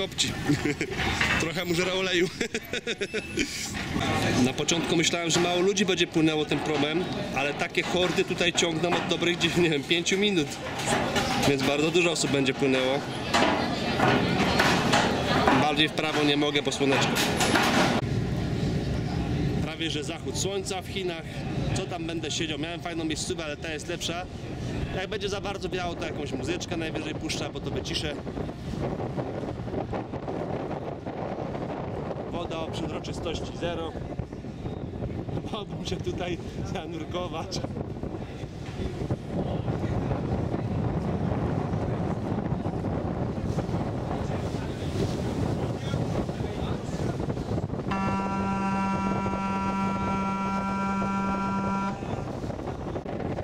kopci. Trochę mu żera oleju. Na początku myślałem, że mało ludzi będzie płynęło tym promem, ale takie hordy tutaj ciągną od dobrych, nie wiem, 5 minut. Więc bardzo dużo osób będzie płynęło. Bardziej w prawo nie mogę, bo słoneczko. Prawie, że zachód słońca w Chinach. Co tam będę siedział? Miałem fajną miejscówkę, ale ta jest lepsza. Jak będzie za bardzo biało, to jakąś muzyczkę najwyżej puszcza, bo to wyciszę. Woda przezroczystości zero. Mogłem się tutaj zanurkować.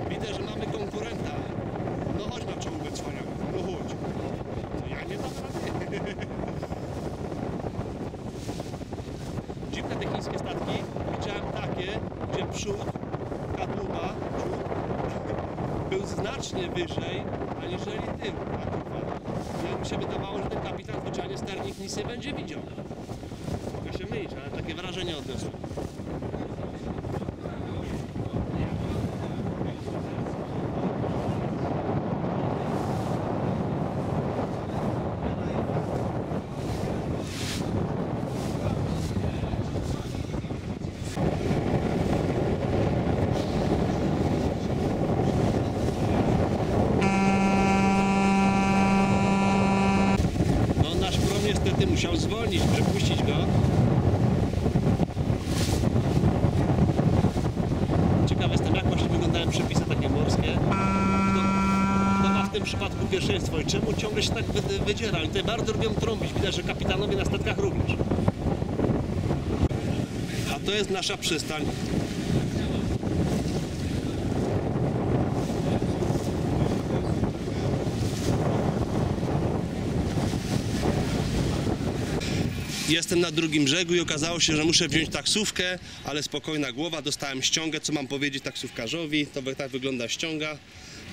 Widzę, że mamy konkurenta. No chodź na czołówę cwaniak. No chodź. To ja nie dam rady. Dziwne te chińskie statki. Widziałem takie, gdzie przód, kadłuba, przód, był znacznie wyżej aniżeli tył kadłuba. I mi się wydawało, że ten kapitan zwyczajnie sternik nic nie będzie widział. Mogę się mylić, ale takie wrażenie odniosłem. Musiał zwolnić, przepuścić go. Ciekaw jestem jak właśnie wyglądają przepisy takie morskie. Kto, kto ma w tym przypadku pierwszeństwo i czemu ciągle się tak wy- wydziera? Oni tutaj bardzo lubią trąbić. Widać, że kapitanowie na statkach również. A to jest nasza przystań. Jestem na drugim brzegu i okazało się, że muszę wziąć taksówkę, ale spokojna głowa, dostałem ściągę, co mam powiedzieć taksówkarzowi, to tak wygląda ściąga.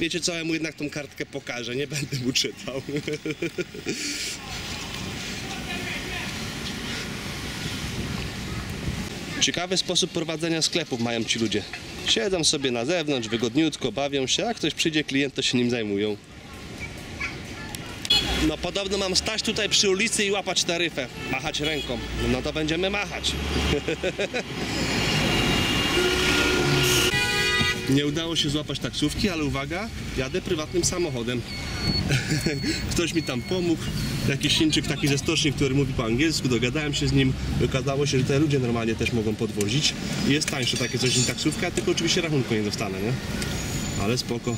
Wiecie co, ja mu jednak tą kartkę pokażę, nie będę mu czytał. Ciekawy sposób prowadzenia sklepów mają ci ludzie. Siedzą sobie na zewnątrz, wygodniutko, bawią się, a ktoś przyjdzie klient, to się nim zajmują. No podobno mam stać tutaj przy ulicy i łapać taryfę, machać ręką. No to będziemy machać. Nie udało się złapać taksówki, ale uwaga, jadę prywatnym samochodem. Ktoś mi tam pomógł, jakiś Chińczyk taki ze stoczni, który mówi po angielsku, dogadałem się z nim okazało się, że te ludzie normalnie też mogą podwozić. Jest tańsze takie coś niż taksówka, tylko oczywiście rachunku nie dostanę, nie? Ale spoko.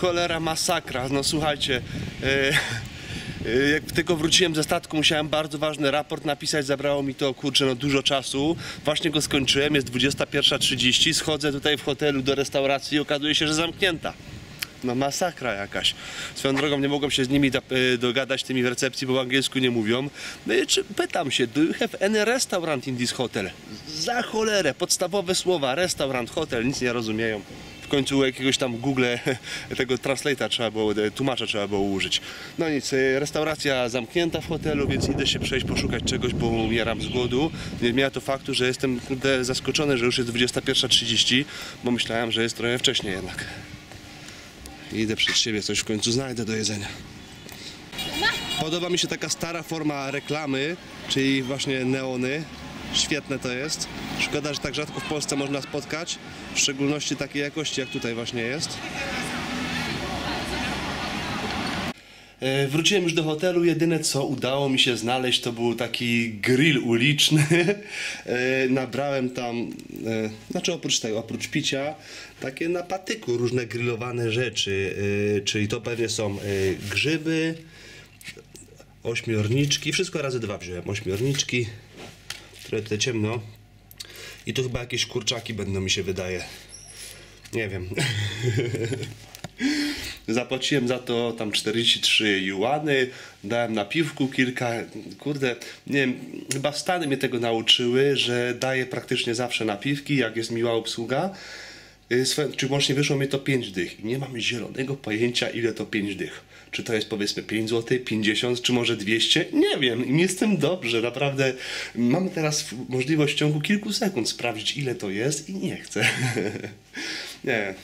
Cholera masakra, no słuchajcie, e, e, jak tylko wróciłem ze statku, musiałem bardzo ważny raport napisać, zabrało mi to kurczę no dużo czasu. Właśnie go skończyłem, jest 21.30, schodzę tutaj w hotelu do restauracji i okazuje się, że zamknięta. No masakra jakaś. Swoją drogą nie mogłem się z nimi e, dogadać, tymi w recepcji, bo po angielsku nie mówią. No i czy, pytam się, do you have any restaurant in this hotel? Za cholerę, podstawowe słowa, restaurant, hotel, nic nie rozumieją. W końcu jakiegoś tam Google tego translate'a trzeba było, e, tłumacza trzeba było użyć. No nic, e, restauracja zamknięta w hotelu, więc idę się przejść, poszukać czegoś, bo umieram z głodu. Nie zmienia to faktu, że jestem zaskoczony, że już jest 21.30, bo myślałem, że jest trochę wcześniej jednak. Idę przed siebie, coś w końcu znajdę do jedzenia. Podoba mi się taka stara forma reklamy, czyli właśnie neony. Świetne to jest. Szkoda, że tak rzadko w Polsce można spotkać, w szczególności takiej jakości, jak tutaj właśnie jest. E, Wróciłem już do hotelu. Jedyne co udało mi się znaleźć to był taki grill uliczny. E, Nabrałem tam, e, znaczy oprócz tego, oprócz picia, takie na patyku różne grillowane rzeczy. Czyli to pewnie są grzyby, ośmiorniczki, wszystko razy dwa wziąłem. Ośmiorniczki, tutaj ciemno. I tu chyba jakieś kurczaki będą mi się wydaje. Nie wiem. Zapłaciłem za to tam 43 juany, dałem na piwku kilka, kurde, nie wiem, chyba Stany mnie tego nauczyły, że daję praktycznie zawsze napiwki, jak jest miła obsługa. Y, Czy łącznie wyszło mi to 5 dych i nie mam zielonego pojęcia ile to 5 dych. Czy to jest powiedzmy 5 zł, 50 czy może 200? Nie wiem i jestem dobrze, naprawdę mam teraz możliwość w ciągu kilku sekund sprawdzić ile to jest i nie chcę. nie.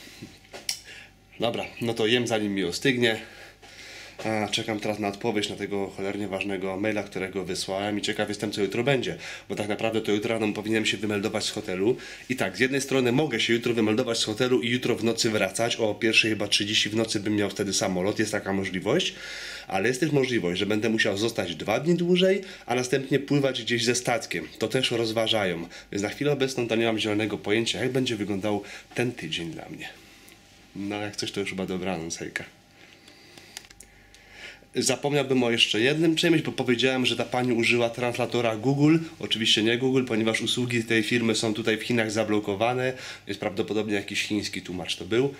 Dobra, no to jem zanim mi ostygnie. Czekam teraz na odpowiedź na tego cholernie ważnego maila, którego wysłałem i ciekaw jestem, co jutro będzie. Bo tak naprawdę to jutro rano powinienem się wymeldować z hotelu. I tak, z jednej strony mogę się jutro wymeldować z hotelu i jutro w nocy wracać. O pierwszej chyba 30 w nocy bym miał wtedy samolot, jest taka możliwość. Ale jest też możliwość, że będę musiał zostać dwa dni dłużej, a następnie pływać gdzieś ze statkiem. To też rozważają. Więc na chwilę obecną to nie mam zielonego pojęcia, jak będzie wyglądał ten tydzień dla mnie. No jak coś to już chyba dobranoc, hejka. Zapomniałbym o jeszcze jednym czymś, bo powiedziałem, że ta pani użyła translatora Google. Oczywiście nie Google, ponieważ usługi tej firmy są tutaj w Chinach zablokowane. Jest prawdopodobnie jakiś chiński tłumacz to był.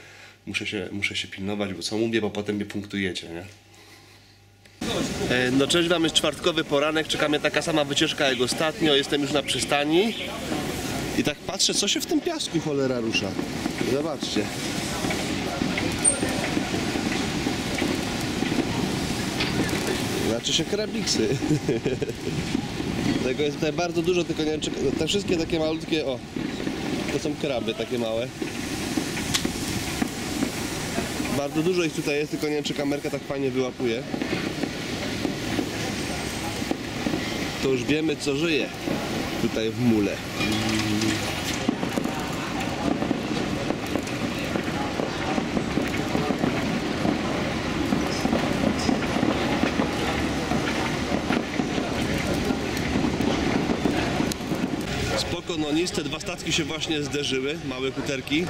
Muszę się, muszę się pilnować, bo co mówię, bo potem mnie punktujecie, nie? No cześć wam, jest czwartkowy poranek, czeka mnie taka sama wycieczka jak ostatnio, jestem już na przystani i tak patrzę, co się w tym piasku cholera rusza. Zobaczcie. Znaczy się krabiksy. Tego jest tutaj bardzo dużo, tylko nie wiem, czy te wszystkie takie malutkie, o, to są kraby takie małe. Bardzo dużo ich tutaj jest, tylko nie wiem, czy kamerka tak fajnie wyłapuje. To już wiemy, co żyje tutaj w mule. No nic, te dwa statki się właśnie zderzyły, małe kuterki.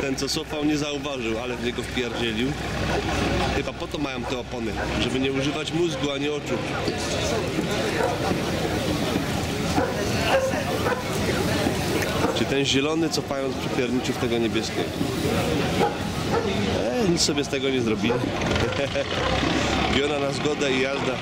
Ten co cofał nie zauważył, ale w niego wpierdzielił. Chyba po to mają te opony, żeby nie używać mózgu ani oczu. Czy ten zielony cofając przypierniczył w tego niebieskiego? Eee, nic sobie z tego nie zrobili. Biona na zgodę i jazda.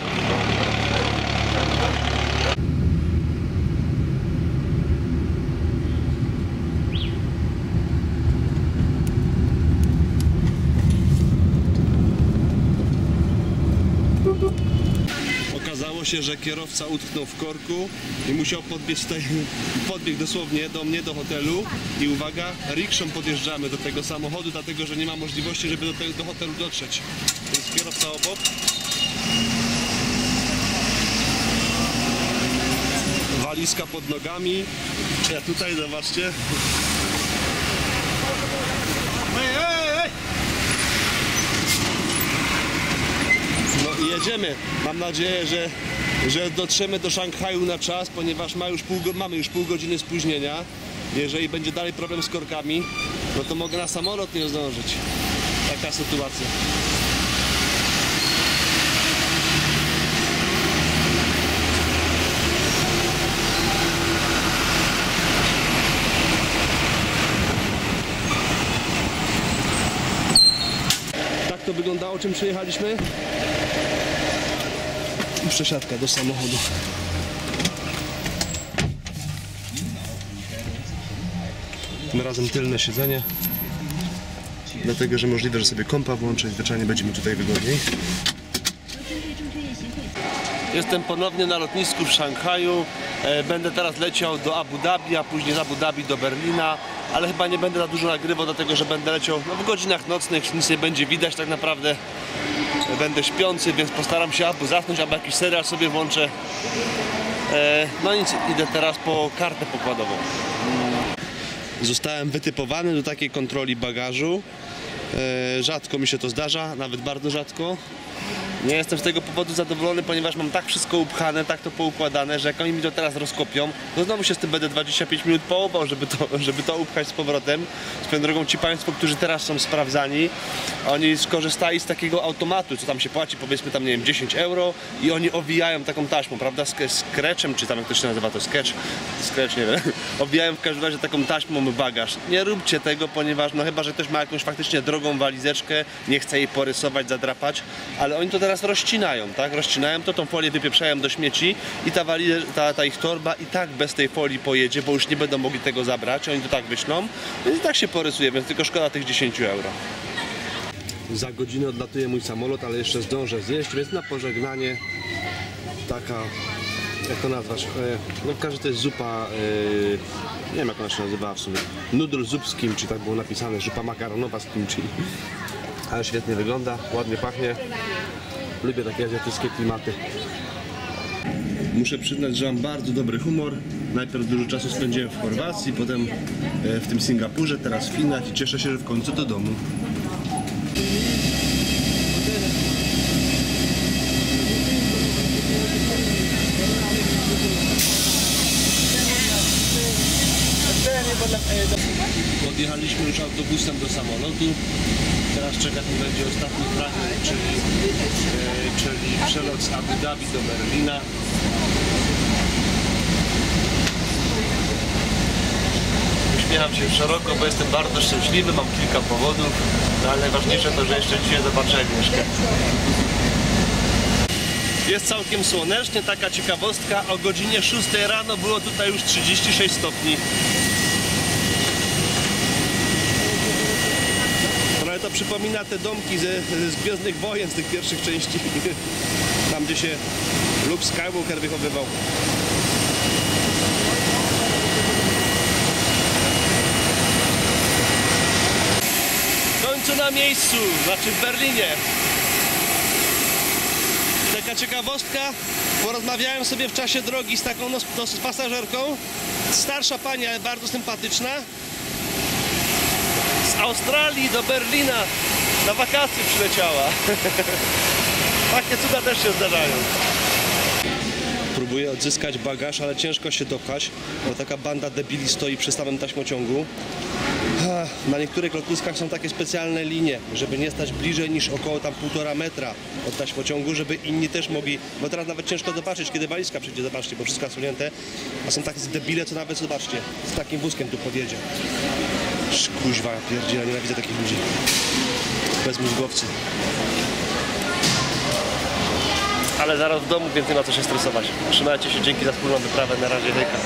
Okazało się, że kierowca utknął w korku i musiał podbiec tutaj, podbiegł dosłownie do mnie, do hotelu i uwaga, rikszą podjeżdżamy do tego samochodu, dlatego że nie ma możliwości, żeby do, tego, do hotelu dotrzeć. Jest kierowca obok. Walizka pod nogami. Ja tutaj, zobaczcie. No jedziemy. Mam nadzieję, że, że dotrzemy do Szanghaju na czas, ponieważ ma już pół, mamy już pół godziny spóźnienia. Jeżeli będzie dalej problem z korkami, no to mogę na samolot nie zdążyć. Taka sytuacja. Tak to wyglądało, czym przyjechaliśmy. I przesiadka do samochodu. Tym razem tylne siedzenie. Dlatego, że możliwe, że sobie kompa włączę i zwyczajnie będzie mi tutaj wygodniej. Jestem ponownie na lotnisku w Szanghaju. E, Będę teraz leciał do Abu Dhabi, a później z Abu Dhabi do Berlina. Ale chyba nie będę za dużo nagrywał, dlatego że będę leciał no, w godzinach nocnych, nic nie będzie widać tak naprawdę. Będę śpiący, więc postaram się albo zasnąć, albo jakiś serial sobie włączę. E, No nic, idę teraz po kartę pokładową. Zostałem wytypowany do takiej kontroli bagażu. E, Rzadko mi się to zdarza, nawet bardzo rzadko. Nie jestem z tego powodu zadowolony, ponieważ mam tak wszystko upchane, tak to poukładane, że jak oni mi to teraz rozkopią, to znowu się z tym będę 25 minut połował, żeby to, żeby to upchać z powrotem. Swoją drogą ci Państwo, którzy teraz są sprawdzani, oni skorzystali z takiego automatu, co tam się płaci, powiedzmy tam, nie wiem, 10 euro i oni owijają taką taśmą, prawda, z skretchem, czy tam jak to się nazywa, to sketch, sketch, nie wiem, owijają w każdym razie taką taśmą bagaż. Nie róbcie tego, ponieważ no chyba, że ktoś ma jakąś faktycznie drogą walizeczkę, nie chce jej porysować, zadrapać, ale oni to teraz rozcinają, tak, rozcinają to, tą folię wypieprzają do śmieci i ta, ta, ta ich torba i tak bez tej folii pojedzie, bo już nie będą mogli tego zabrać, oni to tak wyślą, więc i tak się porysuje, więc tylko szkoda tych 10 euro. Za godzinę odlatuje mój samolot, ale jeszcze zdążę zjeść, więc na pożegnanie taka, jak to nazwać, e, no w każdym to jest zupa, e, nie wiem jak ona się nazywa w sumie, nudel zup z kimchi, tak było napisane, zupa makaronowa z kimchi. Ale świetnie wygląda, ładnie pachnie. Lubię takie azjatyckie klimaty. Muszę przyznać, że mam bardzo dobry humor. Najpierw dużo czasu spędziłem w Chorwacji, potem e, w tym Singapurze, teraz w Chinach i cieszę się, że w końcu do domu. Podjechaliśmy już autobusem do samolotu. Teraz czekać mi będzie ostatni fragment, czyli, e, czyli przelot z Abu Dhabi do Berlina. Uśmiecham się szeroko, bo jestem bardzo szczęśliwy, mam kilka powodów, no ale najważniejsze to, że jeszcze dzisiaj zobaczę Agnieszkę. Jest całkiem słonecznie, taka ciekawostka. O godzinie 6 rano było tutaj już 36 stopni. Trochę to przypomina te domki ze, z Gwiezdnych Wojen, z tych pierwszych części. Tam, gdzie się Luke Skywalker wychowywał. Końcu na miejscu, znaczy w Berlinie. Taka ciekawostka, porozmawiałem sobie w czasie drogi z taką no, no, z pasażerką. Starsza pani, ale bardzo sympatyczna. Australii do Berlina na wakacje przyleciała. Takie cuda też się zdarzają. Próbuję odzyskać bagaż, ale ciężko się dopchać, bo taka banda debili stoi przy samym taśmociągu. Na niektórych lotniskach są takie specjalne linie, żeby nie stać bliżej niż około tam półtora metra od taśmociągu, żeby inni też mogli, bo teraz nawet ciężko zobaczyć, kiedy walizka przyjdzie, zobaczcie, bo wszystko zasunięte, a są takie debile, co nawet, zobaczcie, z takim wózkiem tu podjedzie. Kuźwa, pierdziela, nienawidzę takich ludzi. Bezmózgowcy. Ale zaraz w domu, więc nie ma co się stresować. Trzymajcie się, dzięki za wspólną wyprawę, na razie, hejka.